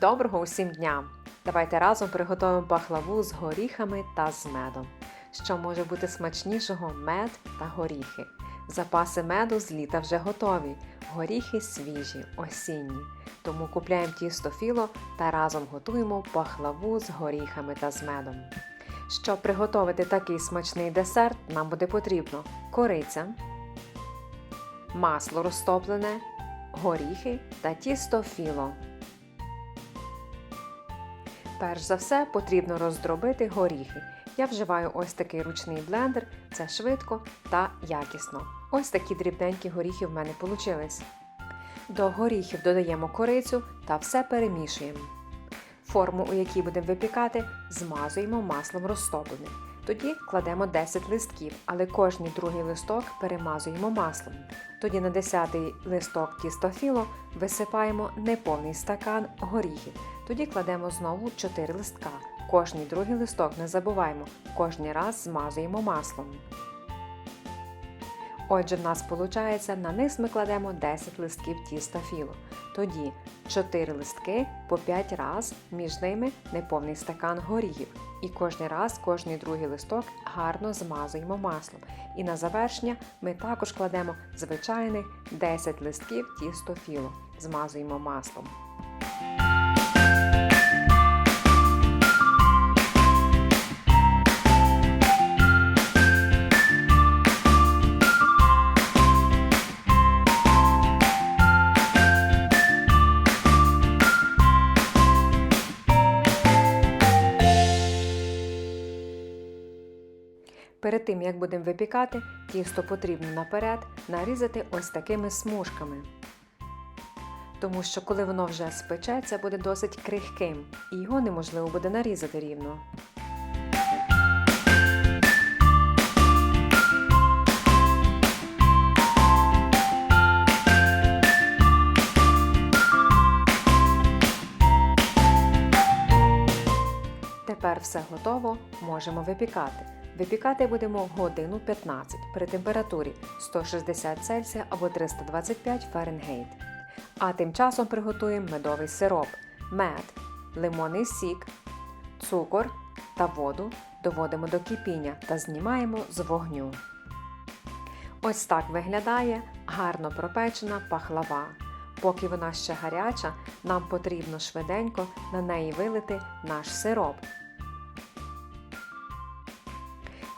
Доброго усім дня! Давайте разом приготуємо пахлаву з горіхами та з медом. Що може бути смачнішого мед та горіхи. Запаси меду з літа вже готові, горіхи свіжі, осінні. Тому купляємо тісто філо та разом готуємо пахлаву з горіхами та з медом. Щоб приготувати такий смачний десерт, нам буде потрібно кориця, масло розтоплене, горіхи та тісто філо. Перш за все потрібно роздробити горіхи. Я вживаю ось такий ручний блендер, це швидко та якісно. Ось такі дрібненькі горіхи в мене вийшли. До горіхів додаємо корицю та все перемішуємо. Форму, у якій будемо випікати, змазуємо маслом розтопленим. Тоді кладемо 10 листків, але кожний другий листок перемазуємо маслом. Тоді на 10 листок тістофіло висипаємо неповний стакан горіхів. Тоді кладемо знову 4 листка. Кожний другий листок не забуваємо, кожний раз змазуємо маслом. Отже, в нас виходить, на низ ми кладемо 10 листків тіста філо. Тоді 4 листки по 5 раз, між ними неповний стакан горіхів. І кожний раз, кожний другий листок гарно змазуємо маслом. І на завершення ми також кладемо звичайних 10 листків тісто філо. Змазуємо маслом. Перед тим, як будемо випікати, тісто потрібно наперед нарізати ось такими смужками. Тому що коли воно вже спечеться, буде досить крихким і його неможливо буде нарізати рівно. Тепер все готово, можемо випікати. Випікати будемо годину 15 при температурі 160 Цельсія або 325 Фаренгейт. А тим часом приготуємо медовий сироп, мед, лимонний сік, цукор та воду доводимо до кипіння та знімаємо з вогню. Ось так виглядає гарно пропечена пахлава. Поки вона ще гаряча, нам потрібно швиденько на неї вилити наш сироп.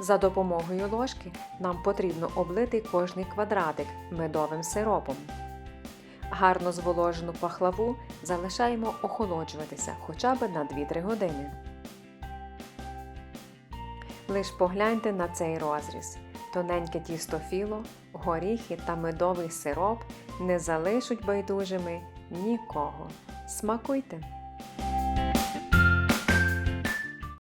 За допомогою ложки нам потрібно облити кожний квадратик медовим сиропом. Гарно зволожену пахлаву залишаємо охолоджуватися хоча б на 2-3 години. Лиш погляньте на цей розріз. Тоненьке тісто філо, горіхи та медовий сироп не залишать байдужими нікого. Смакуйте!